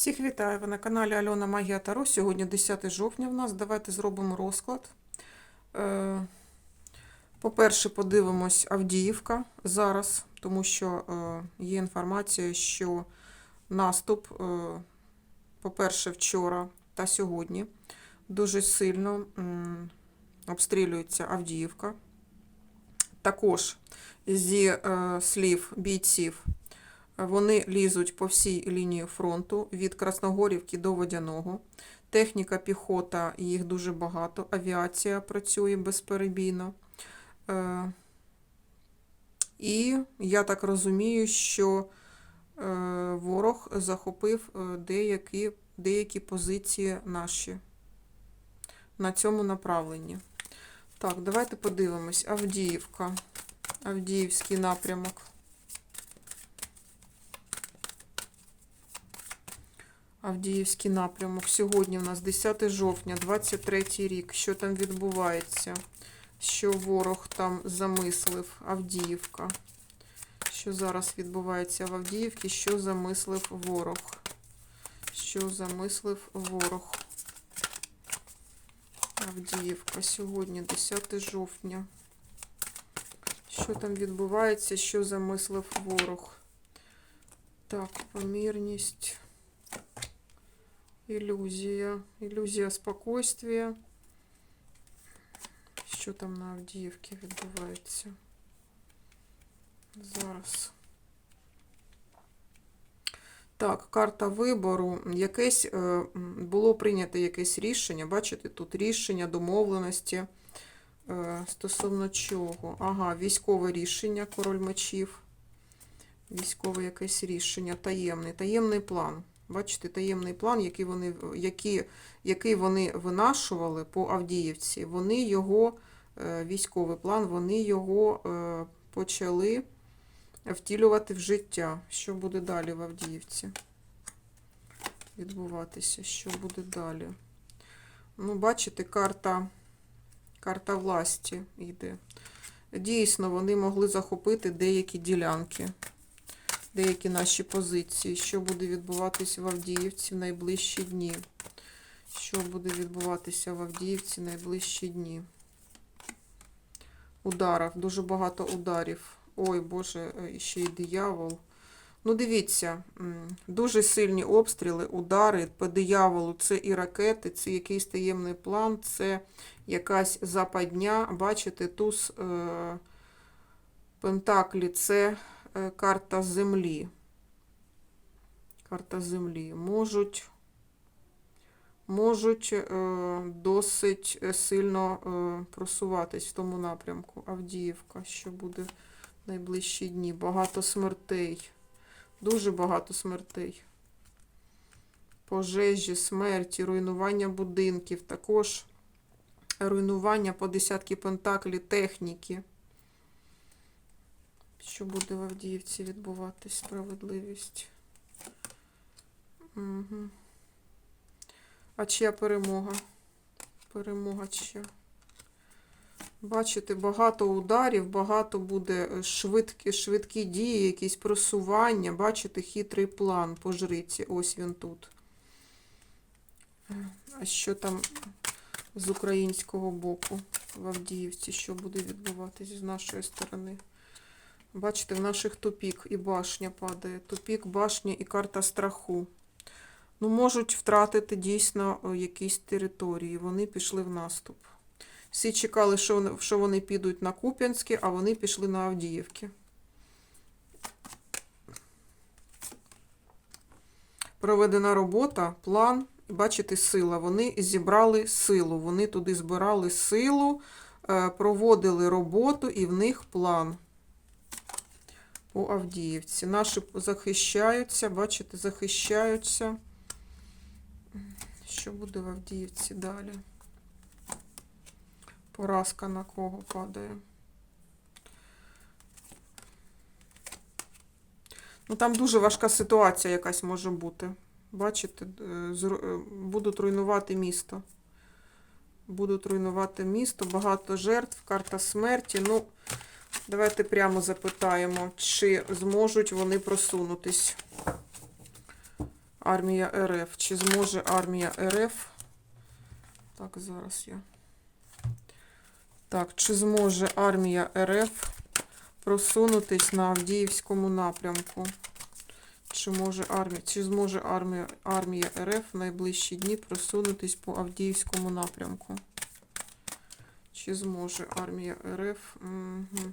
Всіх вітаю! Ви на каналі Альона Магія Таро. Сьогодні 10 жовтня в нас. Давайте зробимо розклад. Е, По-перше, подивимось Авдіївка зараз, тому що е, є інформація, що наступ, е, по-перше, вчора та сьогодні дуже сильно обстрілюється Авдіївка. Також зі слів бійців вони лізуть по всій лінії фронту від Красногорівки до Водяного. Техніка, піхота, їх дуже багато. Авіація працює безперебійно. Е, І я так розумію, що е, ворог захопив е, деякі, деякі позиції наші на цьому направленні. Так, давайте подивимось. Авдіївка. Авдіївський напрямок. Авдіївський напрямок. Сьогодні у нас 10 жовтня, 23 рік. Що там відбувається? Що ворог там замислив? Авдіївка. Що зараз відбувається в Авдіївці? Що замислив ворог? Що замислив ворог? Авдіївка. Сьогодні 10 жовтня. Що там відбувається? Що замислив ворог? Так, помірність. Ілюзія. Ілюзія спокойствия. Що там на Авдіївці відбувається? Зараз. Так, карта вибору. Якесь е, було прийнято якесь рішення. Бачите, тут рішення домовленості. Е, стосовно чого? Ага, військове рішення, король мечів. Військове якесь рішення, таємний, таємний план. Бачите, таємний план, який вони, які, який вони винашували по Авдіївці, вони його, е, військовий план, вони його е, почали втілювати в життя. Що буде далі в Авдіївці? Відбуватися, що буде далі? Ну, бачите, карта, карта власті йде. Дійсно, вони могли захопити деякі ділянки деякі наші позиції, що буде відбуватися в Авдіївці в найближчі дні. Що буде відбуватися в Авдіївці в найближчі дні? Ударів, дуже багато ударів. Ой, Боже, е, ще й диявол. Ну, дивіться, дуже сильні обстріли, удари по дияволу. Це і ракети, це якийсь таємний план, це якась западня. Бачите, туз е, Пентаклі це карта землі. Карта землі. Можуть, можуть е, досить е, сильно е, просуватись в тому напрямку. Авдіївка, що буде в найближчі дні. Багато смертей. Дуже багато смертей. Пожежі, смерті, руйнування будинків. Також руйнування по десятки пентаклі техніки. Що буде в Авдіївці відбуватись? Справедливість. Угу. А чия перемога? Перемога чия? Бачите, багато ударів, багато буде е, швидкі, швидкі дії, якісь просування. Бачите, хитрий план по жриці. Ось він тут. А що там з українського боку в Авдіївці? Що буде відбуватись з нашої сторони? Бачите, в наших тупік і башня падає. Тупік, башня і карта страху. Ну, можуть втратити дійсно якісь території. Вони пішли в наступ. Всі чекали, що вони, що вони підуть на Куп'янське, а вони пішли на Авдіївки. Проведена робота, план, бачите, сила. Вони зібрали силу. Вони туди збирали силу, е, проводили роботу і в них план по Авдіївці. Наші захищаються, бачите, захищаються. Що буде в Авдіївці далі? Поразка на кого падає? Ну, там дуже важка ситуація якась може бути. Бачите, е, е, будуть руйнувати місто. Будуть руйнувати місто, багато жертв, карта смерті. Ну, давайте прямо запитаємо, чи зможуть вони просунутись. армія РФ. Чи зможе армія РФ? Так, зараз я. Так, чи зможе армія РФ просунутись на Авдіївському напрямку? Чи може армія, чи зможе армія, армія РФ в найближчі дні просунутись по Авдіївському напрямку? Чи зможе армія РФ? Угу.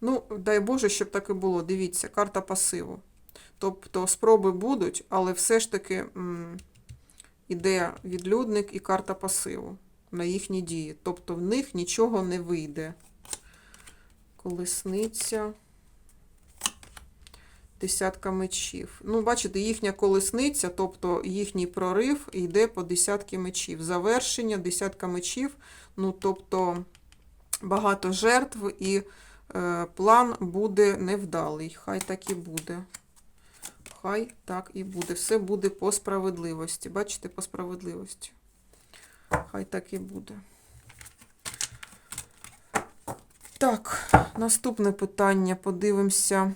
Ну, дай Боже, щоб так і було. Дивіться, карта пасиву. Тобто спроби будуть, але все ж таки м, іде відлюдник і карта пасиву на їхні дії. Тобто в них нічого не вийде. Колесниця. Десятка мечів. Ну, бачите, їхня колесниця, тобто їхній прорив йде по десятки мечів. Завершення, десятка мечів, ну, тобто багато жертв і е, план буде невдалий. Хай так і буде. Хай так і буде. Все буде по справедливості. Бачите, по справедливості. Хай так і буде. Так, наступне питання. Подивимося.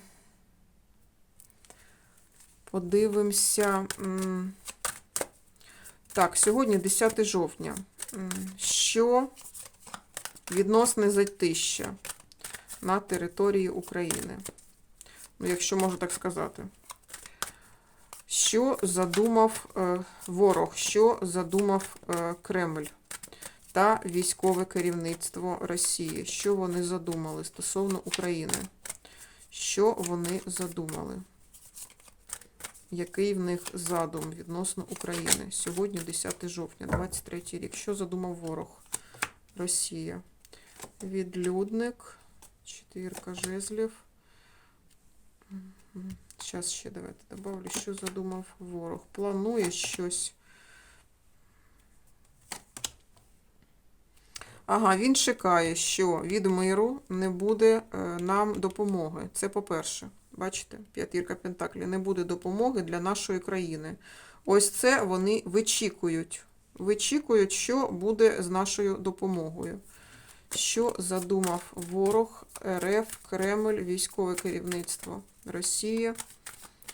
Подивимося. Так, сьогодні 10 жовтня. Що відносне затища на території України? Ну, якщо можу так сказати. Що задумав е, ворог, що задумав е, Кремль та військове керівництво Росії? Що вони задумали стосовно України? Що вони задумали? Який в них задум відносно України? Сьогодні 10 жовтня, 23 рік. Що задумав ворог? Росія. Відлюдник, четвірка жезлів. Зараз ще давайте добавлю, що задумав ворог. Планує щось. Ага, він чекає, що від миру не буде е, нам допомоги. Це по-перше. Бачите, п'ятірка Пентаклі. Не буде допомоги для нашої країни. Ось це вони вичікують. Вичікують, що буде з нашою допомогою. Що задумав ворог, РФ, Кремль, військове керівництво Росії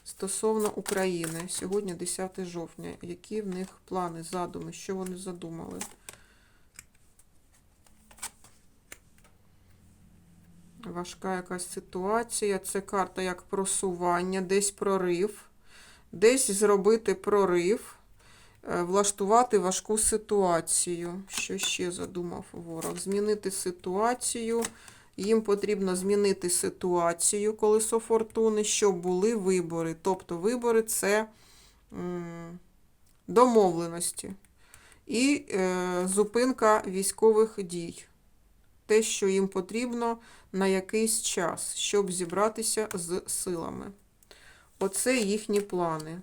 стосовно України. Сьогодні 10 жовтня. Які в них плани, задуми, що вони задумали? Важка якась ситуація. Це карта як просування, десь прорив, десь зробити прорив, е, влаштувати важку ситуацію. Що ще задумав ворог? Змінити ситуацію. Їм потрібно змінити ситуацію колесо фортуни, щоб були вибори. Тобто вибори це домовленості і е, зупинка військових дій. Те, що їм потрібно на якийсь час, щоб зібратися з силами. Оце їхні плани.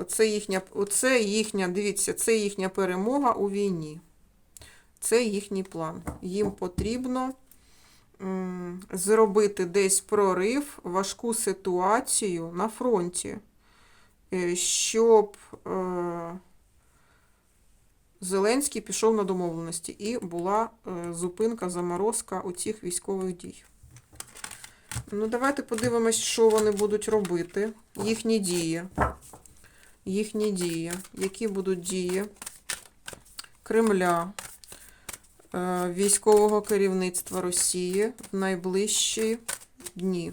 Оце їхня, оце їхня, дивіться, це їхня перемога у війні. Це їхній план. Їм потрібно м, зробити десь прорив, важку ситуацію на фронті, е, щоб е, Зеленський пішов на домовленості і була е, зупинка, заморозка у цих військових дій. Ну, давайте подивимось, що вони будуть робити. Їхні дії. Їхні дії. Які будуть дії Кремля, е, військового керівництва Росії в найближчі дні.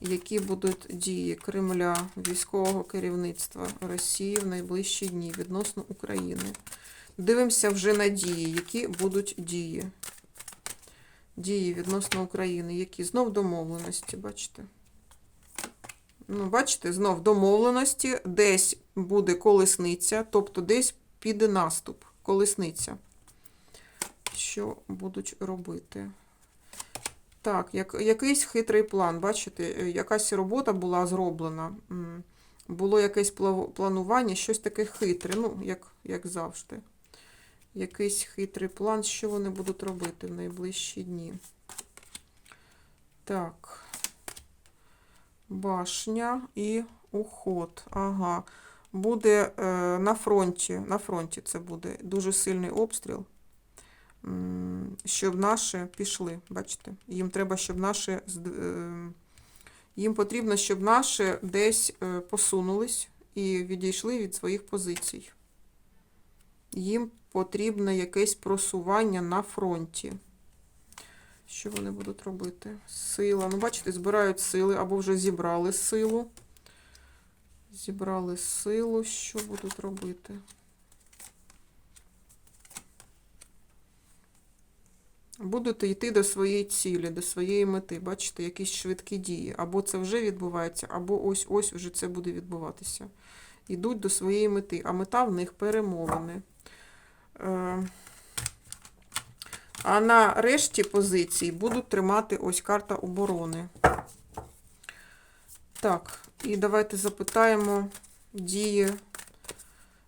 Які будуть дії Кремля, військового керівництва Росії в найближчі дні відносно України? Дивимося вже на дії, які будуть дії. Дії відносно України, які знов домовленості, бачите? Ну, бачите, знов домовленості, десь буде колесниця, тобто десь піде наступ, колесниця. Що будуть робити? Так, як, якийсь хитрий план, бачите, якась робота була зроблена. Було якесь планування, щось таке хитре, ну, як, як завжди. Якийсь хитрий план, що вони будуть робити в найближчі дні. Так. Башня і уход. Ага. Буде е, на фронті. На фронті це буде дуже сильний обстріл. Щоб наші пішли. Бачите? Їм треба, щоб наші е, Їм потрібно, щоб наші десь е, посунулись і відійшли від своїх позицій. Їм потрібно якесь просування на фронті. Що вони будуть робити? Сила. Ну, бачите, збирають сили або вже зібрали силу. Зібрали силу. Що будуть робити? Будете йти до своєї цілі, до своєї мети. Бачите, якісь швидкі дії. Або це вже відбувається, або ось-ось вже це буде відбуватися. Йдуть до своєї мети, а мета в них перемовини. Е, А на решті позицій будуть тримати ось карта оборони. Так, і давайте запитаємо дії.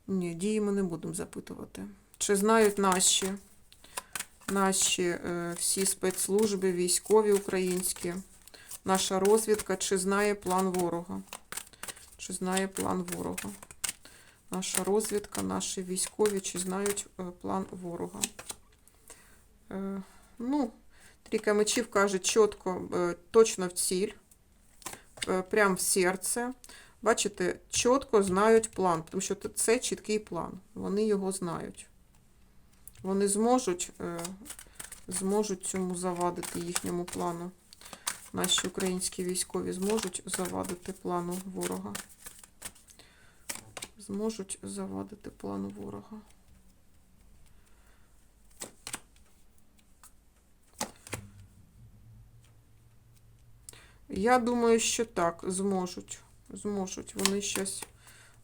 Ні, дії ми не будемо запитувати. Чи знають наші, наші е, всі спецслужби, військові українські, наша розвідка, чи знає план ворога? Чи знає план ворога? Наша розвідка, наші військові, чи знають е, план ворога? Е, ну, трійка мечів каже чітко, е, точно в ціль, е, прям в серце. Бачите, чітко знають план, тому що це чіткий план. Вони його знають. Вони зможуть, зможуть цьому завадити їхньому плану. Наші українські військові зможуть завадити плану ворога. Зможуть завадити плану ворога. Я думаю, що так, зможуть. Зможуть. Вони щось,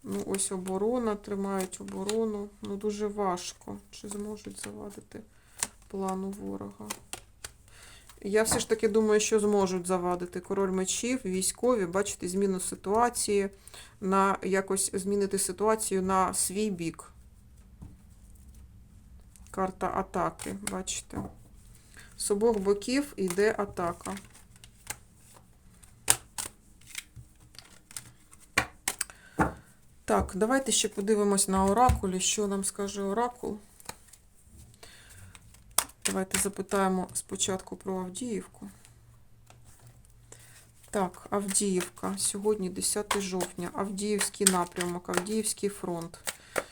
ну, ось оборона, тримають оборону. Ну, дуже важко. Чи зможуть завадити плану ворога? Я все ж таки думаю, що зможуть завадити король мечів, військові, бачите, зміну ситуації, на якось змінити ситуацію на свій бік. Карта атаки, бачите. З обох боків йде атака. Так, давайте ще подивимось на оракулі, що нам скаже оракул. Давайте запитаємо спочатку про Авдіївку. Так, Авдіївка. Сьогодні 10 жовтня. Авдіївський напрямок, Авдіївський фронт.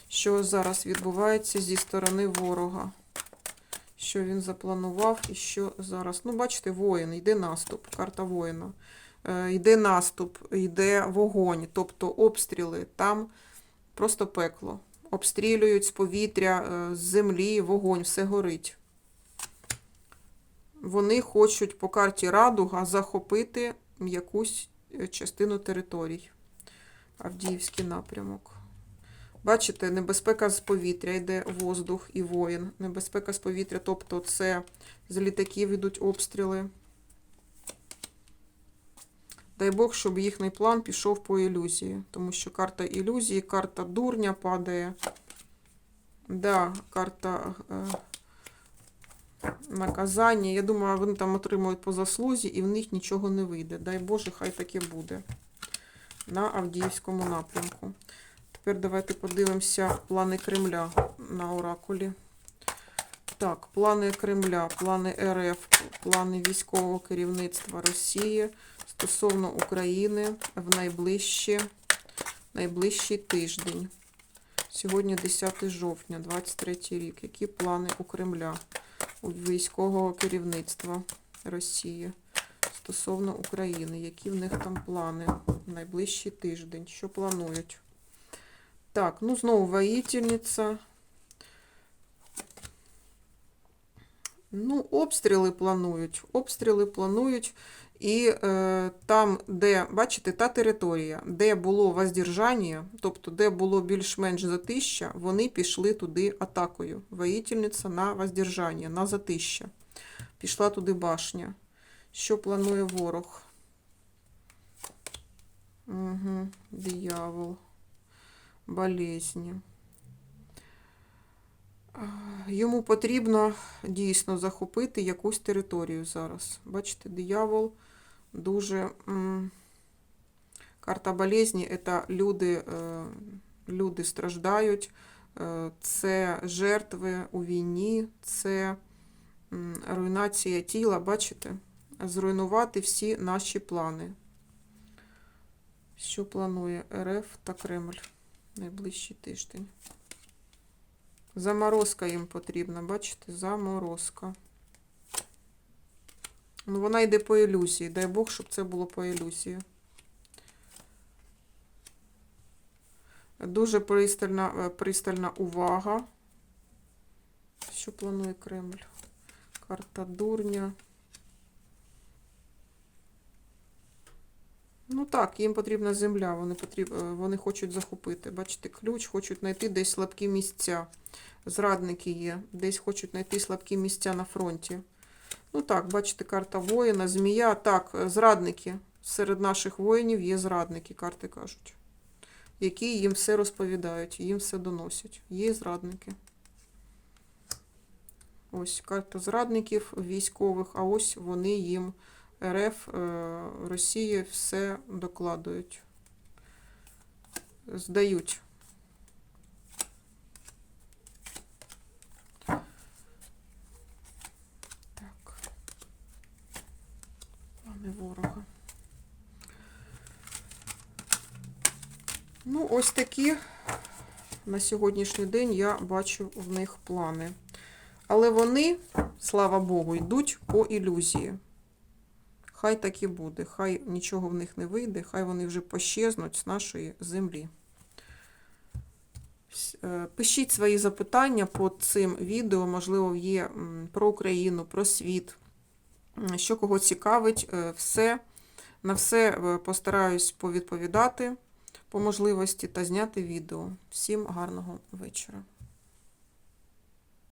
Що зараз відбувається зі сторони ворога? Що він запланував і що зараз? Ну, бачите, воїн, йде наступ, карта воїна. Е, Йде наступ, йде вогонь, тобто обстріли. Там просто пекло. Обстрілюють з повітря, е, з землі, вогонь, все горить. Вони хочуть по карті Радуга захопити якусь е, частину територій. Авдіївський напрямок. Бачите, небезпека з повітря йде воздух і воїн. Небезпека з повітря, тобто це з літаків йдуть обстріли. Дай Бог, щоб їхній план пішов по ілюзії, тому що карта ілюзії, карта дурня падає. Да, карта е, наказання. Я думаю, вони там отримують по заслузі і в них нічого не вийде. Дай Боже, хай таке буде. На Авдіївському напрямку. Тепер давайте подивимося плани Кремля на оракулі. Так, плани Кремля, плани РФ, плани військового керівництва Росії стосовно України в найближчі, найближчий тиждень. Сьогодні 10 жовтня, 23 рік. Які плани у Кремля, військового керівництва Росії стосовно України? Які в них там плани найближчий тиждень? Що планують? Так, ну знову воїтельниця. Ну, обстріли планують. Обстріли планують. І е, там, де, бачите, та територія, де було воздержання, тобто де було більш-менш затища, вони пішли туди атакою. Воїтельниця на воздержання, на затища. Пішла туди башня. Що планує ворог? Угу, диявол. Болезні. Йому потрібно дійсно захопити якусь територію зараз. Бачите, диявол дуже карта болезні це люди, е, люди страждають, е, це жертви у війні, це руйнація тіла, бачите? Зруйнувати всі наші плани. Що планує РФ та Кремль найближчий тиждень? Заморозка їм потрібна, бачите? Заморозка. Ну, вона йде по ілюзії. Дай Бог, щоб це було по ілюзії. Дуже пристальна, е, пристальна увага. Що планує Кремль? Карта дурня. Ну так, їм потрібна земля, вони, потріб... е, вони хочуть захопити. Бачите, ключ, хочуть знайти десь слабкі місця. Зрадники є, десь хочуть знайти слабкі місця на фронті. Ну так, бачите, карта воїна, змія. Так, е, зрадники. Серед наших воїнів є зрадники, карти кажуть. Які їм все розповідають, їм все доносять. Є зрадники. Ось карта зрадників військових, а ось вони їм РФ е, Росії все докладують. Здають. Так. Плани ворога. Ну, ось такі на сьогоднішній день я бачу в них плани. Але вони, слава Богу, йдуть по ілюзії. Хай так і буде, хай нічого в них не вийде, хай вони вже пощезнуть з нашої землі. Е, Пишіть свої запитання по цим відео, можливо, є про Україну, про світ, що кого цікавить, е, все. На все е, постараюсь повідповідати по можливості та зняти відео. Всім гарного вечора.